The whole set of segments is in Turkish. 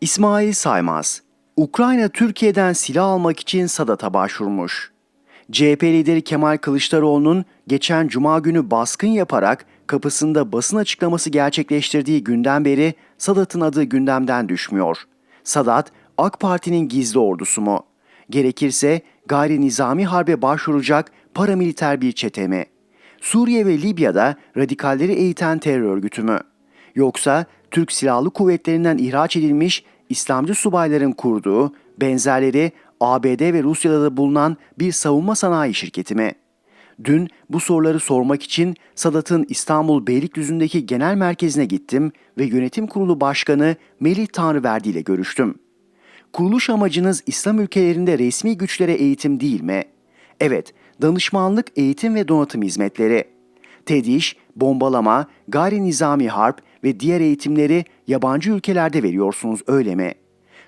İsmail Saymaz, Ukrayna Türkiye'den silah almak için Sadat'a başvurmuş. CHP lideri Kemal Kılıçdaroğlu'nun geçen cuma günü baskın yaparak kapısında basın açıklaması gerçekleştirdiği günden beri Sadat'ın adı gündemden düşmüyor. Sadat, AK Parti'nin gizli ordusu mu? Gerekirse gayri nizami harbe başvuracak paramiliter bir çete mi? Suriye ve Libya'da radikalleri eğiten terör örgütü mü? Yoksa Türk Silahlı Kuvvetlerinden ihraç edilmiş İslamcı subayların kurduğu, benzerleri ABD ve Rusya'da da bulunan bir savunma sanayi şirketi mi? Dün bu soruları sormak için Sadat'ın İstanbul Beylikdüzü'ndeki genel merkezine gittim ve yönetim kurulu başkanı Melih Tanrıverdi ile görüştüm. Kuruluş amacınız İslam ülkelerinde resmi güçlere eğitim değil mi? Evet, danışmanlık, eğitim ve donatım hizmetleri. TEDİŞ, bombalama, gayri nizami harp ve diğer eğitimleri yabancı ülkelerde veriyorsunuz öyle mi?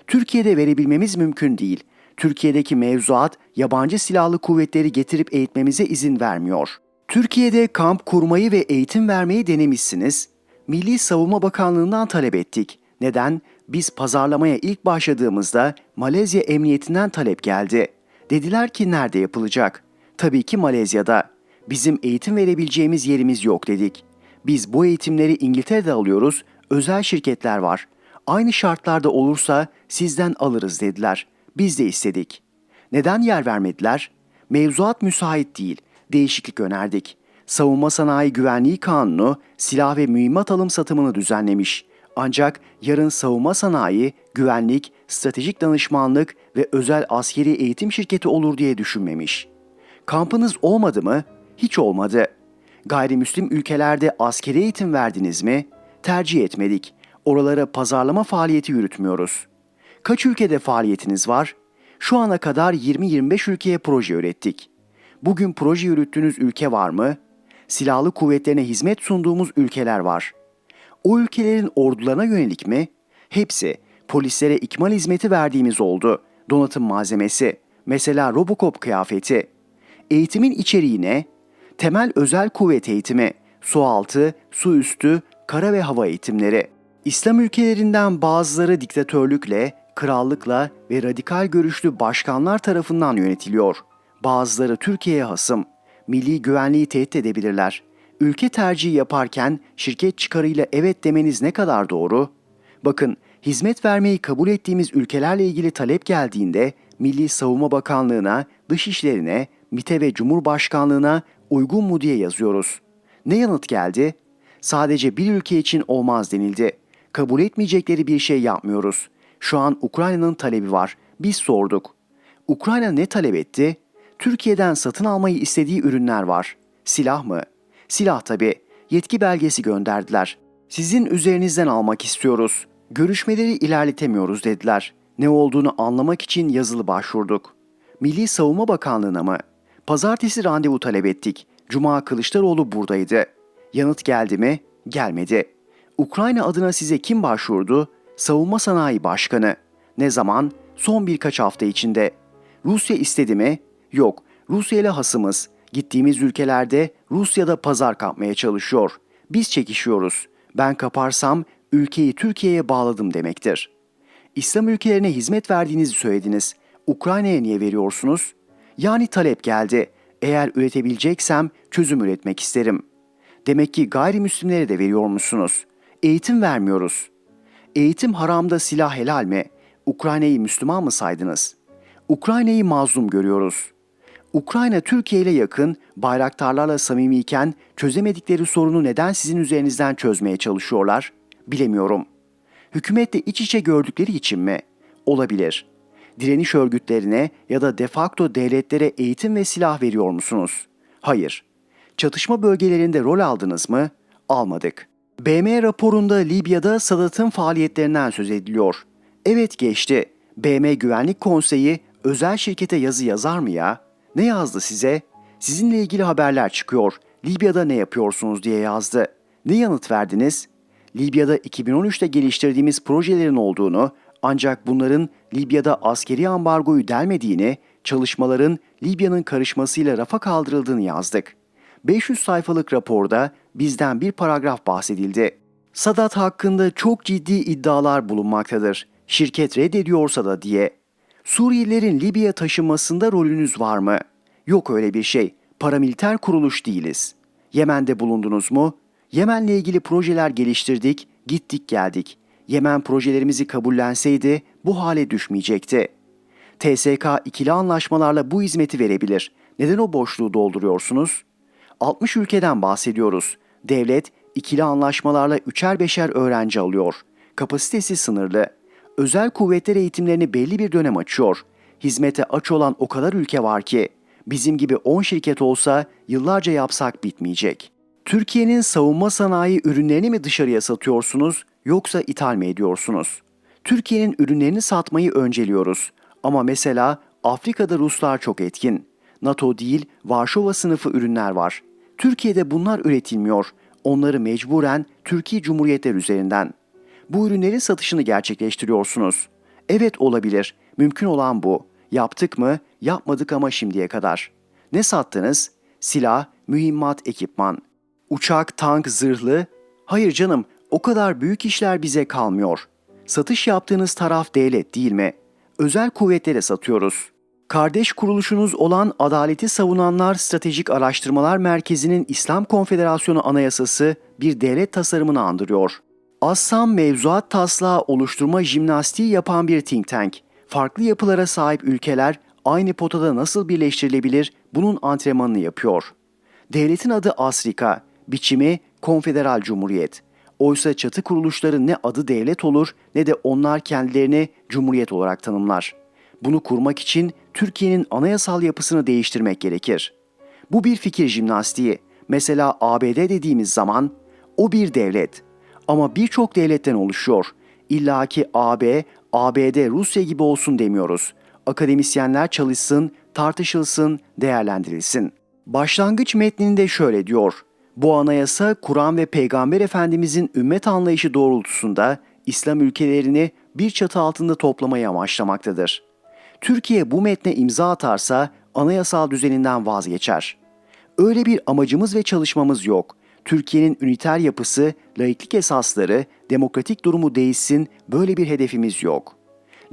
Türkiye'de verebilmemiz mümkün değil. Türkiye'deki mevzuat yabancı silahlı kuvvetleri getirip eğitmemize izin vermiyor. Türkiye'de kamp kurmayı ve eğitim vermeyi denemişsiniz. Milli Savunma Bakanlığı'ndan talep ettik. Neden? Biz pazarlamaya ilk başladığımızda Malezya Emniyetinden talep geldi. Dediler ki nerede yapılacak? Tabii ki Malezya'da. Bizim eğitim verebileceğimiz yerimiz yok dedik. Biz bu eğitimleri İngiltere'de alıyoruz, özel şirketler var. Aynı şartlarda olursa sizden alırız dediler. Biz de istedik. Neden yer vermediler? Mevzuat müsait değil. Değişiklik önerdik. Savunma Sanayi Güvenliği Kanunu silah ve mühimmat alım satımını düzenlemiş. Ancak yarın savunma sanayi, güvenlik, stratejik danışmanlık ve özel askeri eğitim şirketi olur diye düşünmemiş. Kampınız olmadı mı? Hiç olmadı. Gayrimüslim ülkelerde askeri eğitim verdiniz mi? Tercih etmedik. Oralara pazarlama faaliyeti yürütmüyoruz. Kaç ülkede faaliyetiniz var? Şu ana kadar 20-25 ülkeye proje ürettik. Bugün proje yürüttüğünüz ülke var mı? Silahlı kuvvetlerine hizmet sunduğumuz ülkeler var. O ülkelerin ordularına yönelik mi? Hepsi. Polislere ikmal hizmeti verdiğimiz oldu. Donatım malzemesi. Mesela Robocop kıyafeti. Eğitimin içeriği ne? Temel özel kuvvet eğitimi, su altı, su üstü, kara ve hava eğitimleri. İslam ülkelerinden bazıları diktatörlükle, krallıkla ve radikal görüşlü başkanlar tarafından yönetiliyor. Bazıları Türkiye'ye hasım. Milli güvenliği tehdit edebilirler. Ülke tercihi yaparken şirket çıkarıyla evet demeniz ne kadar doğru? Bakın, hizmet vermeyi kabul ettiğimiz ülkelerle ilgili talep geldiğinde Milli Savunma Bakanlığı'na, Dışişleri'ne, MİT'e ve Cumhurbaşkanlığı'na uygun mu diye yazıyoruz. Ne yanıt geldi? Sadece bir ülke için olmaz denildi. Kabul etmeyecekleri bir şey yapmıyoruz. Şu an Ukrayna'nın talebi var. Biz sorduk. Ukrayna ne talep etti? Türkiye'den satın almayı istediği ürünler var. Silah mı? Silah tabii. Yetki belgesi gönderdiler. Sizin üzerinizden almak istiyoruz. Görüşmeleri ilerletemiyoruz dediler. Ne olduğunu anlamak için yazılı başvurduk. Milli Savunma Bakanlığı'na mı? Pazartesi randevu talep ettik. Cuma Kılıçdaroğlu buradaydı. Yanıt geldi mi? Gelmedi. Ukrayna adına size kim başvurdu? Savunma Sanayi Başkanı. Ne zaman? Son birkaç hafta içinde. Rusya istedi mi? Yok. Rusya ile hasımız. Gittiğimiz ülkelerde Rusya'da pazar kapmaya çalışıyor. Biz çekişiyoruz. Ben kaparsam ülkeyi Türkiye'ye bağladım demektir. İslam ülkelerine hizmet verdiğinizi söylediniz. Ukrayna'ya niye veriyorsunuz? Yani talep geldi. Eğer üretebileceksem çözüm üretmek isterim. Demek ki gayrimüslimlere de veriyormuşsunuz. Eğitim vermiyoruz. Eğitim haramda silah helal mi? Ukrayna'yı Müslüman mı saydınız? Ukrayna'yı mazlum görüyoruz. Ukrayna Türkiye ile yakın, bayraktarlarla samimiyken çözemedikleri sorunu neden sizin üzerinizden çözmeye çalışıyorlar? Bilemiyorum. Hükümetle iç içe gördükleri için mi? Olabilir. Direniş örgütlerine ya da de facto devletlere eğitim ve silah veriyor musunuz? Hayır. Çatışma bölgelerinde rol aldınız mı? Almadık. BM raporunda Libya'da Sadat'ın faaliyetlerinden söz ediliyor. Evet geçti. BM Güvenlik Konseyi özel şirkete yazı yazar mı ya? Ne yazdı size? Sizinle ilgili haberler çıkıyor. Libya'da ne yapıyorsunuz diye yazdı. Ne yanıt verdiniz? Libya'da 2013'te geliştirdiğimiz projelerin olduğunu ancak bunların Libya'da askeri ambargoyu delmediğini, çalışmaların Libya'nın karışmasıyla rafa kaldırıldığını yazdık. 500 sayfalık raporda bizden bir paragraf bahsedildi. Sadat hakkında çok ciddi iddialar bulunmaktadır. Şirket reddediyorsa da diye. Suriyelilerin Libya'ya taşınmasında rolünüz var mı? Yok öyle bir şey. Paramiliter kuruluş değiliz. Yemen'de bulundunuz mu? Yemen'le ilgili projeler geliştirdik, gittik geldik. Yemen projelerimizi kabullenseydi bu hale düşmeyecekti. TSK ikili anlaşmalarla bu hizmeti verebilir. Neden o boşluğu dolduruyorsunuz? 60 ülkeden bahsediyoruz. Devlet ikili anlaşmalarla üçer beşer öğrenci alıyor. Kapasitesi sınırlı. Özel kuvvetler eğitimlerini belli bir dönem açıyor. Hizmete aç olan o kadar ülke var ki bizim gibi 10 şirket olsa yıllarca yapsak bitmeyecek. Türkiye'nin savunma sanayi ürünlerini mi dışarıya satıyorsunuz yoksa ithal mi ediyorsunuz? Türkiye'nin ürünlerini satmayı önceliyoruz. Ama mesela Afrika'da Ruslar çok etkin. NATO değil, Varşova sınıfı ürünler var. Türkiye'de bunlar üretilmiyor. Onları mecburen Türkiye Cumhuriyetler üzerinden. Bu ürünlerin satışını gerçekleştiriyorsunuz. Evet olabilir. Mümkün olan bu. Yaptık mı? Yapmadık ama şimdiye kadar. Ne sattınız? Silah, mühimmat, ekipman. Uçak, tank, zırhlı. Hayır canım, o kadar büyük işler bize kalmıyor. Satış yaptığınız taraf devlet değil mi? Özel kuvvetlere satıyoruz. Kardeş kuruluşunuz olan Adaleti Savunanlar Stratejik Araştırmalar Merkezi'nin İslam Konfederasyonu Anayasası bir devlet tasarımını andırıyor. Assam mevzuat taslağı oluşturma jimnastiği yapan bir think tank. Farklı yapılara sahip ülkeler aynı potada nasıl birleştirilebilir bunun antrenmanını yapıyor. Devletin adı Asrika, biçimi Konfederal Cumhuriyet. Oysa çatı kuruluşları ne adı devlet olur ne de onlar kendilerini cumhuriyet olarak tanımlar. Bunu kurmak için Türkiye'nin anayasal yapısını değiştirmek gerekir. Bu bir fikir jimnastiği. Mesela ABD dediğimiz zaman o bir devlet ama birçok devletten oluşuyor. İlla ki AB, ABD, Rusya gibi olsun demiyoruz. Akademisyenler çalışsın, tartışılsın, değerlendirilsin. Başlangıç metninde şöyle diyor. Bu anayasa Kur'an ve Peygamber Efendimizin ümmet anlayışı doğrultusunda İslam ülkelerini bir çatı altında toplamayı amaçlamaktadır. Türkiye bu metne imza atarsa anayasal düzeninden vazgeçer. Öyle bir amacımız ve çalışmamız yok. Türkiye'nin üniter yapısı, laiklik esasları, demokratik durumu değişsin böyle bir hedefimiz yok.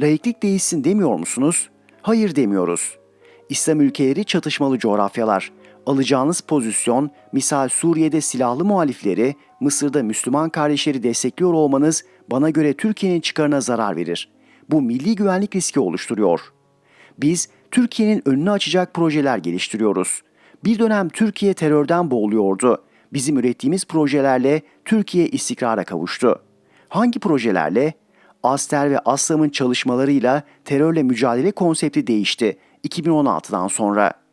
Laiklik değişsin demiyor musunuz? Hayır demiyoruz. İslam ülkeleri çatışmalı coğrafyalar. Alacağınız pozisyon, misal Suriye'de silahlı muhalifleri, Mısır'da Müslüman kardeşleri destekliyor olmanız bana göre Türkiye'nin çıkarına zarar verir. Bu milli güvenlik riski oluşturuyor. Biz Türkiye'nin önünü açacak projeler geliştiriyoruz. Bir dönem Türkiye terörden boğuluyordu. Bizim ürettiğimiz projelerle Türkiye istikrara kavuştu. Hangi projelerle? Aster ve Aslam'ın çalışmalarıyla terörle mücadele konsepti değişti 2016'dan sonra.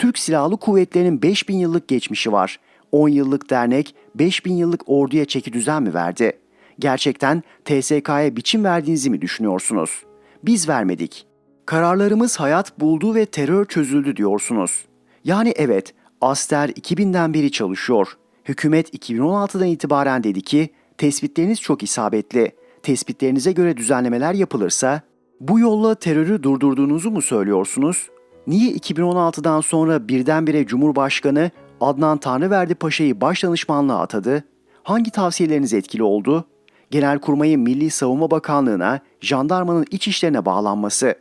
Türk Silahlı Kuvvetleri'nin 5000 yıllık geçmişi var. 10 yıllık dernek 5000 yıllık orduya çeki düzen mi verdi? Gerçekten TSK'ya biçim verdiğinizi mi düşünüyorsunuz? Biz vermedik. Kararlarımız hayat buldu ve terör çözüldü diyorsunuz. Yani evet, Aster 2000'den beri çalışıyor. Hükümet 2016'dan itibaren dedi ki, tespitleriniz çok isabetli. Tespitlerinize göre düzenlemeler yapılırsa, bu yolla terörü durdurduğunuzu mu söylüyorsunuz? Niye 2016'dan sonra birdenbire Cumhurbaşkanı Adnan Tanrıverdi Paşa'yı başdanışmanlığa atadı? Hangi tavsiyeleriniz etkili oldu? Genelkurmay'ın Milli Savunma Bakanlığı'na, jandarmanın iç işlerine bağlanması.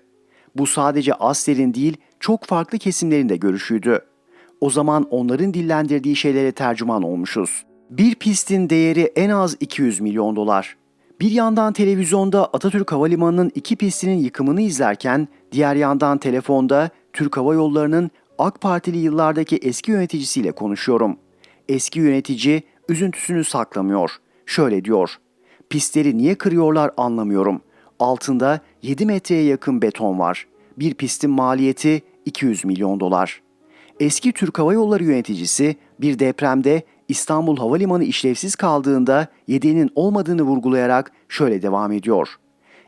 Bu sadece Asler'in değil, çok farklı kesimlerin de görüşüydü. O zaman onların dillendirdiği şeylere tercüman olmuşuz. Bir pistin değeri en az 200 milyon dolar. Bir yandan televizyonda Atatürk Havalimanı'nın iki pistinin yıkımını izlerken, diğer yandan telefonda Türk Hava Yolları'nın AK Partili yıllardaki eski yöneticisiyle konuşuyorum. Eski yönetici üzüntüsünü saklamıyor. Şöyle diyor. Pistleri niye kırıyorlar anlamıyorum. Altında 7 metreye yakın beton var. Bir pistin maliyeti 200 milyon dolar. Eski Türk Hava Yolları yöneticisi bir depremde İstanbul Havalimanı işlevsiz kaldığında yedeğinin olmadığını vurgulayarak şöyle devam ediyor.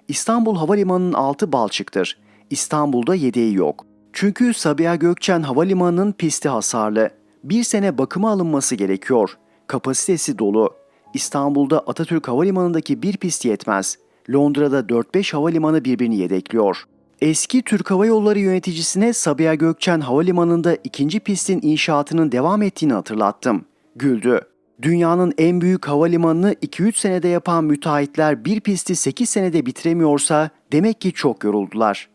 İstanbul Havalimanı'nın altı balçıktır. İstanbul'da yedeği yok. Çünkü Sabiha Gökçen Havalimanı'nın pisti hasarlı. Bir sene bakıma alınması gerekiyor. Kapasitesi dolu. İstanbul'da Atatürk Havalimanı'ndaki bir pist yetmez. Londra'da 4-5 havalimanı birbirini yedekliyor. Eski Türk Hava Yolları yöneticisine Sabiha Gökçen Havalimanı'nda ikinci pistin inşaatının devam ettiğini hatırlattım. Güldü. Dünyanın en büyük havalimanını 2-3 senede yapan müteahhitler bir pisti 8 senede bitiremiyorsa demek ki çok yoruldular.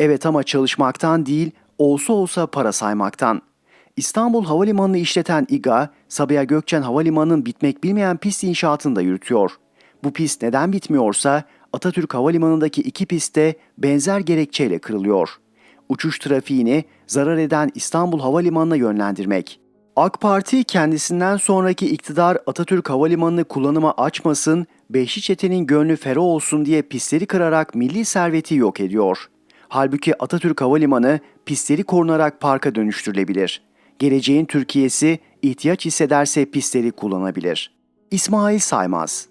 Evet ama çalışmaktan değil, olsa olsa para saymaktan. İstanbul Havalimanı'nı işleten İGA, Sabiha Gökçen Havalimanı'nın bitmek bilmeyen pist inşaatını da yürütüyor. Bu pist neden bitmiyorsa Atatürk Havalimanı'ndaki iki pist de benzer gerekçeyle kırılıyor. Uçuş trafiğini zarar eden İstanbul Havalimanı'na yönlendirmek. AK Parti kendisinden sonraki iktidar Atatürk Havalimanı'nı kullanıma açmasın, Beşli gönlü ferah olsun diye pistleri kırarak milli serveti yok ediyor. Halbuki Atatürk Havalimanı pistleri korunarak parka dönüştürülebilir. Geleceğin Türkiye'si ihtiyaç hissederse pistleri kullanabilir. İsmail Saymaz